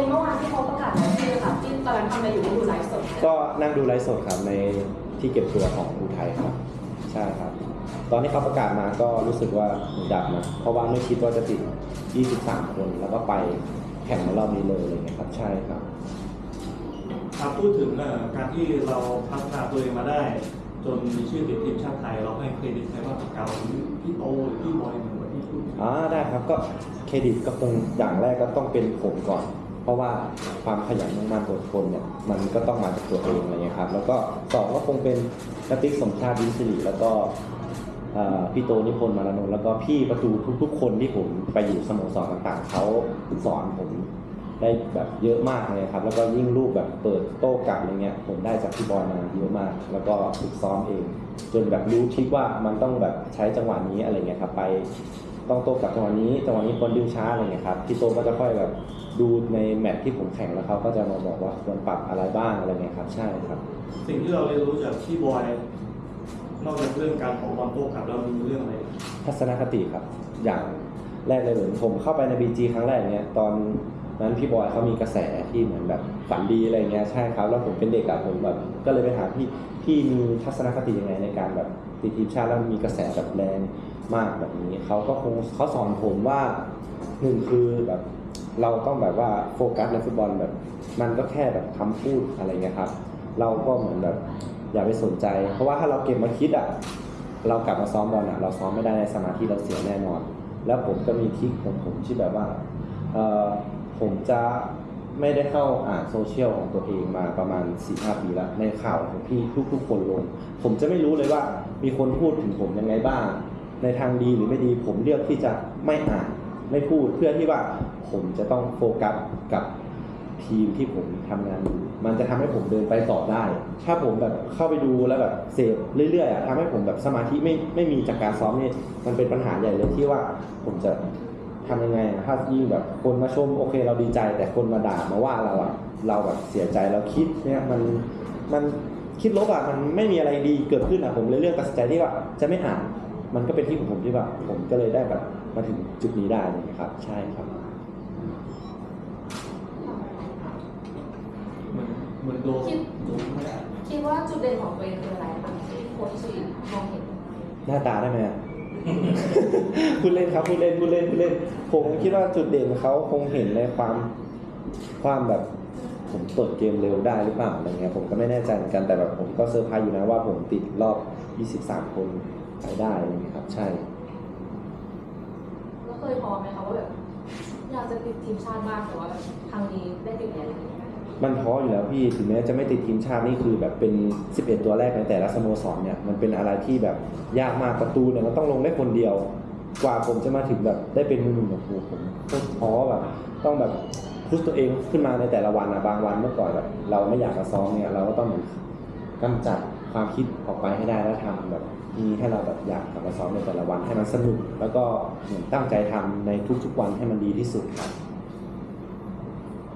ย็นเมื่อวานที่เขาประกาศรายชื่อค่ะที่ตอนนั้นทำอะไรอยู่ที่ดูไลฟ์สดก็นั่งดูไลฟ์สดครับในที่เก็บตัวของอุทัยครับ ใช่ครับ ตอนที่เขาประกาศมาก็รู้สึกว่าหูดับนะเพราะว่าไม่คิดว่าจะติด 23 คนแล้วก็ไปแข่งในรอบนี้เลยอะไรเงี้ยครับ ใช่ครับครับพูดถึงเอ่อการที่เราพัฒนาตัวเองมาได้ จนมีชื่อติดทีมชาติไทย เราให้เครดิตใครบ้างกับเก่าหรือพี่โตหรือพี่บอยเหมือนกับที่พูดอ่าได้ครับก็เครดิตก็คงอย่างแรกก็ต้องเป็นผมก่อนเพ ราะว่าความขยันมุ่งมั่นอดทนเนี่ยมันก็ต้องมาจากตัวเองอะไรเงี้ยครับ แล้วก็สองก็คงเป็นนักติ๊กสมชาติวินสิริแล้วก็พี่โตนิพนธ์มารนนท์แล้วก็พี่ประตูทุก ๆ คนที่ผมไปอยู่สโมสรต่างๆเขาสอนผมได้แบบเยอะมากเลยครับ แล้วก็ยิ่งรูปแบบเปิดโต้กลับอะไรเงี้ยผมได้จากพี่บอยมาเยอะมาก แล้วก็ฝึกซ้อมเอง จนแบบรู้ทริคว่ามันต้องแบบใช้จังหวะนี้อะไรเงี้ยครับไป ต้องโต้กลับจังหวะนี้จังหวะนี้ควรดึงช้าอะไรเงี้ยครับพี่โตก็จะค่อยแบบดูในแมตช์ที่ผมแข่งแล้วเขาก็จะมาบอกว่าควรปรับอะไรบ้างอะไรเงี้ยครับใช่ครับ สิ่งที่เราเรียนรู้จากพี่บอยนอกจากเรื่องการของบอลโต้กลับแล้วมีเรื่องอะไรทัศนคติครับ อย่างแรกเลยเหมือนผมเข้าไปในบีจีครั้งแรกเนี่ยตอนนั้นพี่บอยเขามีกระแสที่เหมือนแบบฝันดีอะไรเงี้ยใช่ครับ แล้วผมเป็นเด็กอะผมแบบก็เลยไปถามพี่พี่มีทัศนคติยังไงในการแบบติดทีมชาติแล้วมีกระแสแบบแรง มากแบบนี้เขาก็คงเขาสอนผมว่าหนึ่งคือแบบเราต้องแบบว่าโฟกัสในฟุตบอลแบบ มันก็แค่แบบคำพูดอะไรเงี้ยครับ เราก็เหมือนแบบอย่าไปสนใจ เพราะว่าถ้าเราเก็บมาคิดอะเรากลับมาซ้อมบอลอะเราซ้อมไม่ได้ในสมาธิเราเสียแน่นอน แล้วผมก็มีทิคของผมที่แบบว่าเออผมจะไม่ได้เข้าอ่านโซเชียลของตัวเองมาประมาณ4ีหปีแล้วในข่าวของพี่ทุกๆคนลง ผมจะไม่รู้เลยว่ามีคนพูดถึงผมยังไงบ้าง ในทางดีหรือไม่ดีผมเลือกที่จะไม่อ่านไม่พูดเพื่อที่ว่าผมจะต้องโฟกัสกับทีมที่ผมทำงานอยู่มันจะทำให้ผมเดินไปต่อได้ ถ้าผมแบบเข้าไปดูแล้วแบบเสพเรื่อยๆอะทำให้ผมแบบสมาธิไม่ไม่มีจากการซ้อมนี่มันเป็นปัญหาใหญ่เลยที่ว่าผมจะทำยังไงอะถ้ายิ่งแบบคนมาชมโอเค เราดีใจ แต่คนมาด่ามาว่าเราอะเราแบบเสียใจเราคิดเนี่ยมันมันคิดลบอะมันไม่มีอะไรดีเกิดขึ้นอะผมเลยเลือกตัดสินใจที่ว่าจะไม่อ่าน มันก็เป็นที่ของผมที่แบบผมก็เลยได้แบบมาถึงจุดนี้ได้นะครับ ใช่ครับ เหมือนเหมือนโดนโดนไม่ได้คิดว่าจุดเด่นของตัวเองคืออะไรคะที่โค้ชชีมองเห็นหน้าตาได้ไหมอะ พูดเล่นครับพูดเล่นพูดเล่นพูดเล่น ผมคิดว่าจุดเด่นเขาคงเห็นในความความแบบ ผมเปิดเกมเร็วได้หรือเปล่าอะไรเงี้ยผมก็ไม่แน่ใจเหมือนกันแต่แบบผมก็เซอร์ไพรส์อยู่นะว่าผมติดรอบ 23 คน ไปได้อะไรเงี้ยครับ ใช่แล้วเคยท้อไหมคะว่าแบบอยากจะติดทีมชาติมากแต่ว่าแบบทางนี้ได้ติดแล้วมันท้ออยู่แล้วพี่ถึงแม้จะไม่ติดทีมชาตินี่คือแบบเป็น 11 ตัวแรกในแต่ละสโมสรเนี่ยมันเป็นอะไรที่แบบยากมากประตูเนี่ยมันต้องลงได้คนเดียว กว่าผมจะมาถึงแบบได้เป็นมือหนึ่งแบบโอ้โหผมโคตรท้อแบบต้องแบบพุชตัวเองขึ้นมาในแต่ละวันนะบางวันเมื่อก่อนแบบเราไม่อยากมาซ้อมเนี่ยเราก็ต้องเหมือนกำจัดความคิดออกไปให้ได้แล้วทำแบบ มีให้เราแบบอยากกลับมาซ้อมในแต่ละวันให้มันสนุก แล้วก็เหมือนตั้งใจทำในทุกๆวันให้มันดีที่สุดครับ